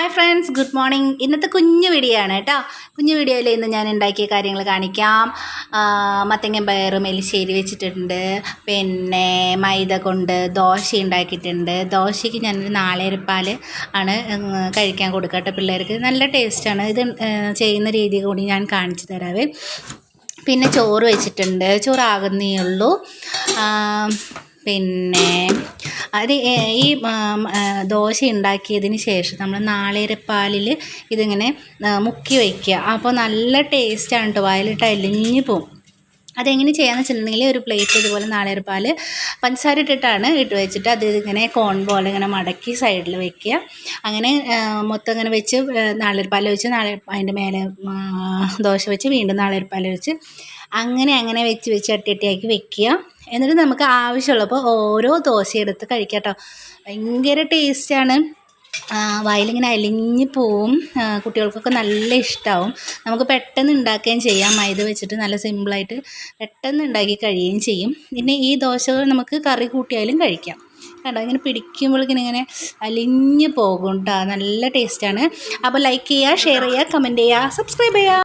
Hi friends good morning ഇന്നത്തെ കുഞ്ഞു video ആണ് കേട്ടോ. കുഞ്ഞു വീഡിയോയിൽ ഇന്ന് ഞാൻ ഉണ്ടാക്കിയ കാര്യങ്ങൾ കാണിക്കാം. മത്തങ്ങ പയറും എലിശ്ശേരി വെച്ചിട്ടുണ്ട്. പിന്നെ മൈദ കൊണ്ട് ദോശ ഉണ്ടാക്കിയിട്ടുണ്ട്. ദോശയ്ക്ക് ഞാനൊരു നാളേരപ്പാൽ ആണ് കഴിക്കാൻ കൊടുക്കട്ടെ പിള്ളേർക്ക്. നല്ല ടേസ്റ്റാണ് ഇത് ചെയ്യുന്ന രീതി കൂടി ഞാൻ കാണിച്ചു തരാവേ. പിന്നെ ചോറ് വെച്ചിട്ടുണ്ട്. ചോറാകുന്നേ ഉള്ളൂ. പിന്നെ അത് ഈ ദോശ ഉണ്ടാക്കിയതിന് ശേഷം നമ്മൾ നാളേരപ്പാലിൽ ഇതിങ്ങനെ മുക്കി വയ്ക്കുക. അപ്പോൾ നല്ല ടേസ്റ്റാണ് കേട്ടോ വായിലിട്ട് അലിഞ്ഞു പോവും. അതെങ്ങനെ ചെയ്യാന്ന് വെച്ചിട്ടുണ്ടെങ്കിൽ ഒരു പ്ലേറ്റ് ഇതുപോലെ നാളേരപ്പാൽ പഞ്ചസാര ഇട്ടിട്ടാണ് ഇട്ട് വെച്ചിട്ട് അത് ഇങ്ങനെ കോൺ പോലെ ഇങ്ങനെ മടക്കി സൈഡിൽ വെക്കുക. അങ്ങനെ മൊത്തം ഇങ്ങനെ വെച്ച് നാളേരപ്പാൽ വെച്ച് നാളെ അതിന്റെ മേലെ ദോശ വെച്ച് വീണ്ടും നാളേരപ്പാൽ വെച്ച് അങ്ങനെ അങ്ങനെ വെച്ച് വെച്ച് അട്ടിയട്ടിയാക്കി വെക്കുക. എന്നിട്ട് നമുക്ക് ആവശ്യമുള്ളപ്പോൾ ഓരോ ദോശ എടുത്ത് കഴിക്കാം കേട്ടോ ഭയങ്കര ടേസ്റ്റാണ് വായിലിങ്ങനെ അലിഞ്ഞ് പോവും. കുട്ടികൾക്കൊക്കെ നല്ല ഇഷ്ടമാവും നമുക്ക് പെട്ടെന്ന് ഉണ്ടാക്കുകയും ചെയ്യാം. മൈദ വെച്ചിട്ട് നല്ല സിമ്പിളായിട്ട് പെട്ടെന്ന് ഉണ്ടാക്കി കഴിയുകയും ചെയ്യും. പിന്നെ ഈ ദോശകൾ നമുക്ക് കറി കൂട്ടിയാലും കഴിക്കാം. കണ്ടോ? ഇങ്ങനെ പിടിക്കുമ്പോഴേക്കിനും ഇങ്ങനെ അലിഞ്ഞ് പോകും കേട്ടോ നല്ല ടേസ്റ്റാണ് അപ്പോൾ ലൈക്ക് ചെയ്യുക ഷെയർ ചെയ്യുക കമന്റ് ചെയ്യുക സബ്സ്ക്രൈബ് ചെയ്യുക.